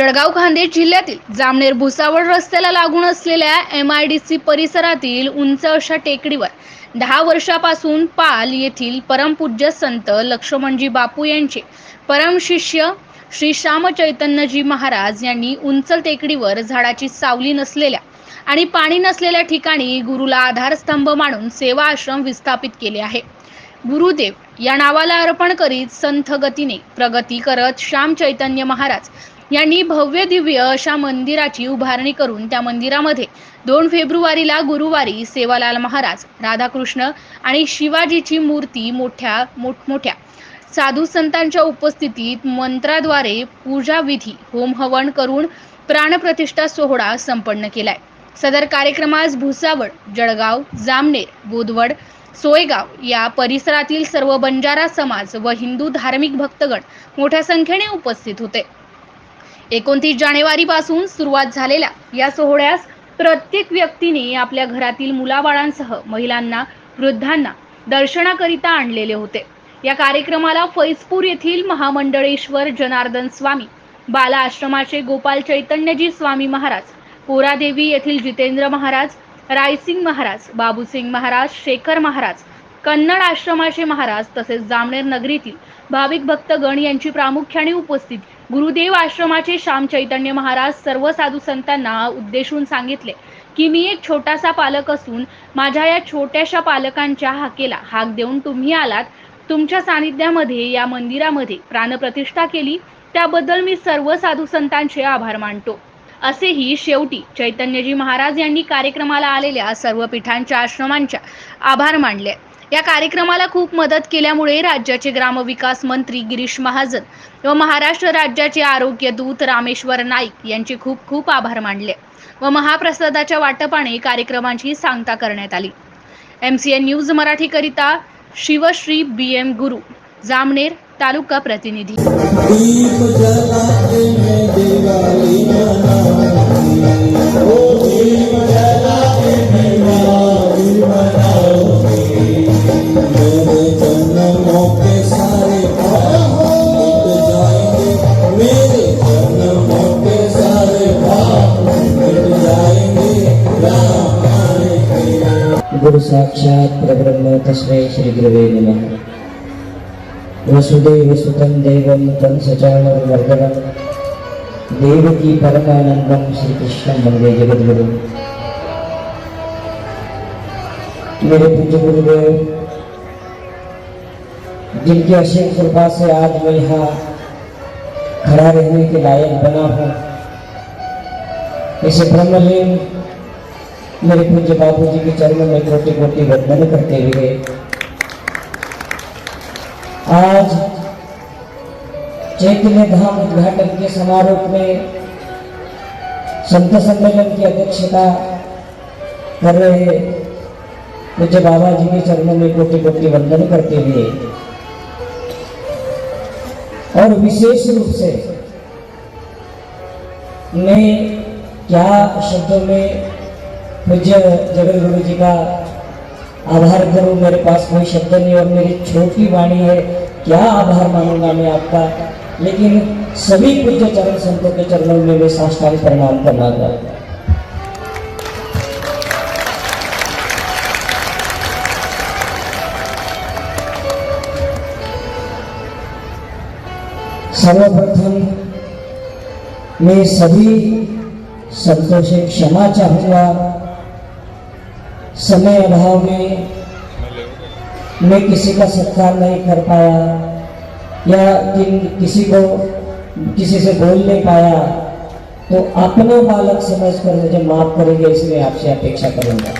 जळगाव खान्देश जिल्ह्यातील जामनेर भुसावळ रस्त्याला लागून असलेल्या एम आय डी सी परिसरातील उंच अशा टेकडीवर दहा वर्षापासून पाल येथील परमपूज्य संत लक्ष्मणजी बापू यांचे परमशिष्य श्री श्याम चैतन्यजी महाराज यांनी उंच टेकडीवर झाडाची सावली नसलेल्या आणि पाणी नसलेल्या ठिकाणी गुरुला आधारस्तंभ मानून सेवा आश्रम विस्थापित केले आहे. गुरुदेव या नावाला अर्पण करीत संथ गतीने प्रगती करत श्याम चैतन्य महाराज यांनी भव्य दिव्य अशा मंदिराची उभारणी करून त्या मंदिरामध्ये दोन फेब्रुवारीला गुरुवारी सेवालाल महाराज राधाकृष्ण आणि शिवाजीची मूर्ती मोठ्या मोठमोठ्या साधू संतांच्या उपस्थितीत मंत्राद्वारे पूजाविधी होम हवन करून प्राणप्रतिष्ठा सोहळा संपन्न केलाय. सदर कार्यक्रमास भुसावळ जळगाव जामनेर बोदवड सोयगाव या परिसरातील सर्व बंजारा समाज व हिंदू धार्मिक भक्तगण मोठ्या संख्येने उपस्थित होते. एकोणतीस जानेवारी पासून सुरुवात झालेल्या या सोहळ्यास प्रत्येक व्यक्तीने आपल्या घरातील मुलाबाळांसह महिलांना वृद्धांना दर्शनाकरिता आणलेले होते. या कार्यक्रमाला फैजपूर येथील महामंडळेश्वर जनार्दन स्वामी बाला आश्रमाचे गोपाल चैतन्यजी स्वामी महाराज कोरादेवी येथील जितेंद्र महाराज रायसिंग महाराज बाबूसिंग महाराज शेखर महाराज कन्नड आश्रमाचे महाराज तसेच जामनेर नगरीतील भाविक भक्तगण यांची प्रामुख्याने उपस्थिती गुरुदेव आश्रमाचे श्याम चैतन्य महाराज सर्व साधू संतांना उद्देशून सांगितले की मी एक छोटासा पालक असून माझ्या या छोट्याशा पालकांच्या हाकेला हाक देऊन तुम्ही आलात. तुमच्या सानिध्यामध्ये या मंदिरामध्ये प्राणप्रतिष्ठा केली. त्याबद्दल मी सर्व साधू संतांचे आभार मानतो. असेही शेवटी चैतन्यजी महाराज यांनी कार्यक्रमाला आलेल्या सर्व पीठांच्या आश्रमांच्या आभार मानले. या कार्यक्रमाला खूप मदत केल्यामुळे राज्याचे ग्रामविकास मंत्री गिरीश महाजन व महाराष्ट्र राज्याचे आरोग्य दूत रामेश्वर नाईक यांचे खूप खूप आभार मानले व महाप्रसादाच्या वाटपाने कार्यक्रमांची सांगता करण्यात आली. एम सी एन न्यूज मराठीकरिता शिवश्री बी एम गुरु जामनेर तालुका प्रतिनिधी. दीप गुरु साक्षात परब्रह्म तस्मै श्री गुरवे नमः। वसुदेव सुतं देवं तं सचानवर्धनं देवकी परमानन्दं श्रीकृष्णं वंदे जगद्गुरु मेरे पूज्य गुरुदेव, जिनकी असीम कृपा से आज मैं यहाँ खड़ा रहने के लायक बना हूँ, इसे ब्रह्मलीन मेरे पूज्य बाबू जी के चरणों में कोटि कोटि वंदन करते हुए आज चैतन्य धाम उद्घाटन के समारोह में संत सम्मेलन की अध्यक्षता कर रहे पूज्य बाबा जी के चरणों में कोटि कोटि वंदन करते हुए। और विशेष रूप से मैं क्या शब्दों में पूज्य जगत गुरु जी का आभार करूँ, मेरे पास कोई शब्द नहीं और मेरी छोटी वाणी है, क्या आभार मानूँगा मैं आपका? लेकिन सभी पूज्य चरण संतों के चरणों में मैं साष्टांग प्रणाम करना चाहता सर्वप्रथम मैं सभी संतों से क्षमा चाहूँगा। समय अभाव में मैं किसी का सत्कार नहीं कर पाया या किन किसी को किसी से बोल नहीं पाया तो अपना बालक समझकर मुझे माफ़ करेंगे इसलिए आपसे अपेक्षा करूँगा।